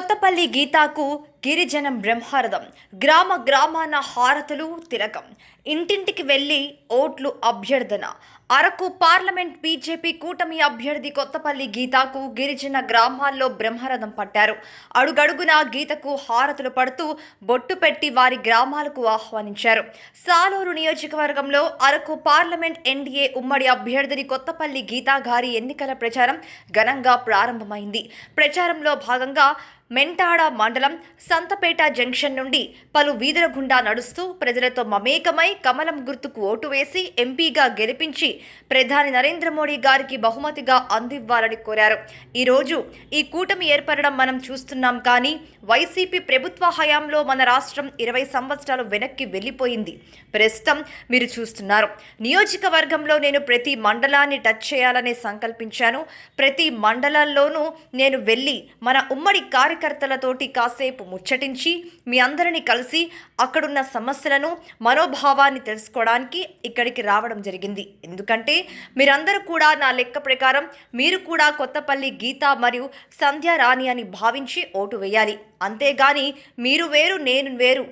what Kothapalli గీతాకు గిరిజనం బ్రహ్మారథం. గ్రామ గ్రామాన హారతులు తిలకం. ఇంటింటికి వెళ్ళి ఓట్లు అభ్యర్థన. అరకు పార్లమెంట్ బీజేపీ కూటమి అభ్యర్థి కొత్తపల్లి గీతాకు గిరిజన గ్రామాల్లో బ్రహ్మరథం పట్టారు. అడుగడుగునా గీతకు హారతులు పడుతూ బొట్టు పెట్టి వారి గ్రామాలకు ఆహ్వానించారు. సాలూరు నియోజకవర్గంలో అరకు పార్లమెంట్ ఎన్డీఏ ఉమ్మడి అభ్యర్థిని కొత్తపల్లి గీతా గారి ఎన్నికల ప్రచారం ఘనంగా ప్రారంభమైంది. ప్రచారంలో భాగంగా మెన్ మెంటాడ మండలం సంతపేట జంక్షన్ నుండి పలు వీధుల గుండా నడుస్తూ ప్రజలతో మమేకమై కమలం గుర్తుకు ఓటు వేసి ఎంపీగా గెలిపించి ప్రధాని నరేంద్ర మోడీ గారికి బహుమతిగా అందివ్వాలని కోరారు. ఈరోజు ఈ కూటమి ఏర్పడడం మనం చూస్తున్నాం కానీ వైసీపీ ప్రభుత్వ హయాంలో మన రాష్ట్రం ఇరవై సంవత్సరాలు వెనక్కి వెళ్ళిపోయింది. ప్రస్తుతం మీరు చూస్తున్నారు. నియోజకవర్గంలో నేను ప్రతి మండలాన్ని టచ్ చేయాలని సంకల్పించాను. ప్రతి మండలాల్లోనూ నేను వెళ్ళి మన ఉమ్మడి కార్యకర్త కార్యకర్తలతోటి కాసేపు ముచ్చటించి మీ అందరినీ కలిసి అక్కడున్న సమస్యలను మనోభావాన్ని తెలుసుకోవడానికి ఇక్కడికి రావడం జరిగింది. ఎందుకంటే మీరందరూ కూడా నా లెక్క ప్రకారం మీరు కూడా కొత్తపల్లి గీత మరియు సంధ్య రాణి అని భావించి ఓటు వేయాలి. అంతేగాని మీరు వేరు నేను వేరు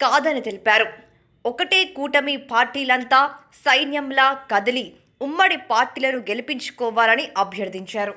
కాదని తెలిపారు. ఒకటే కూటమి పార్టీలంతా సైన్యంలా కదిలి ఉమ్మడి పార్టీలను గెలిపించుకోవాలని అభ్యర్థించారు.